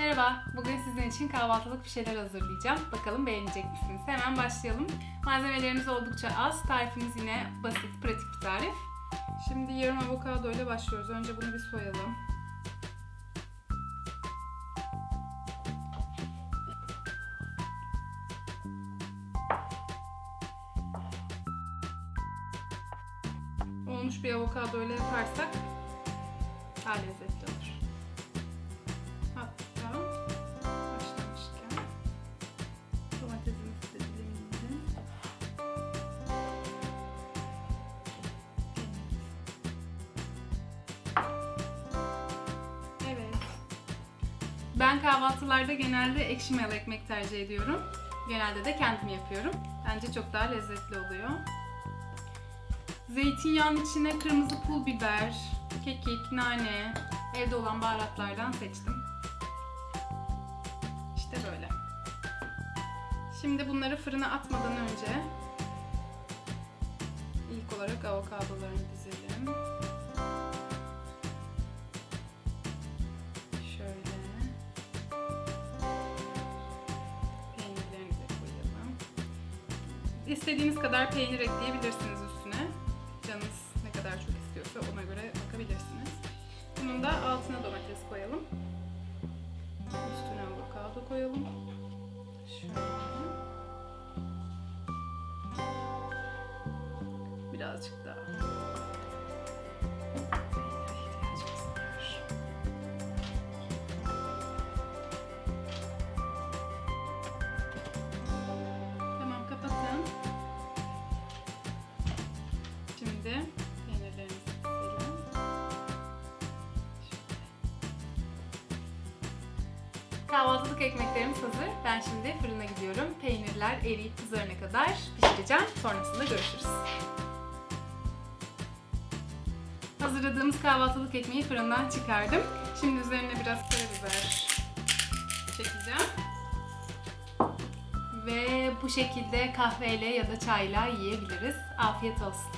Merhaba, bugün sizin için kahvaltılık bir şeyler hazırlayacağım. Bakalım beğenecek misiniz? Hemen başlayalım. Malzemelerimiz oldukça az, tarifimiz yine basit, pratik bir tarif. Şimdi yarım avokado ile başlıyoruz. Önce bunu bir soyalım. Olmuş bir avokado ile yaparsak daha lezzetli olur. Ben kahvaltılarda genelde ekşi mayalı ekmek tercih ediyorum. Genelde de kendim yapıyorum. Bence çok daha lezzetli oluyor. Zeytinyağının içine kırmızı pul biber, kekik, nane, evde olan baharatlardan seçtim. İşte böyle. Şimdi bunları fırına atmadan önce ilk olarak avokadolarını dizelim. İstediğiniz kadar peynir ekleyebilirsiniz üstüne. Canınız ne kadar çok istiyorsa ona göre bakabilirsiniz. Bunun da altına domates koyalım. Üstüne avokado koyalım. Şöyle. Birazcık daha. Kahvaltılık ekmeklerimiz hazır. Ben şimdi fırına gidiyorum. Peynirler eriyip kızarana kadar pişireceğim. Sonrasında görüşürüz. Hazırladığımız kahvaltılık ekmeği fırından çıkardım. Şimdi üzerine biraz karabiber çekeceğim. Ve bu şekilde kahveyle ya da çayla yiyebiliriz. Afiyet olsun.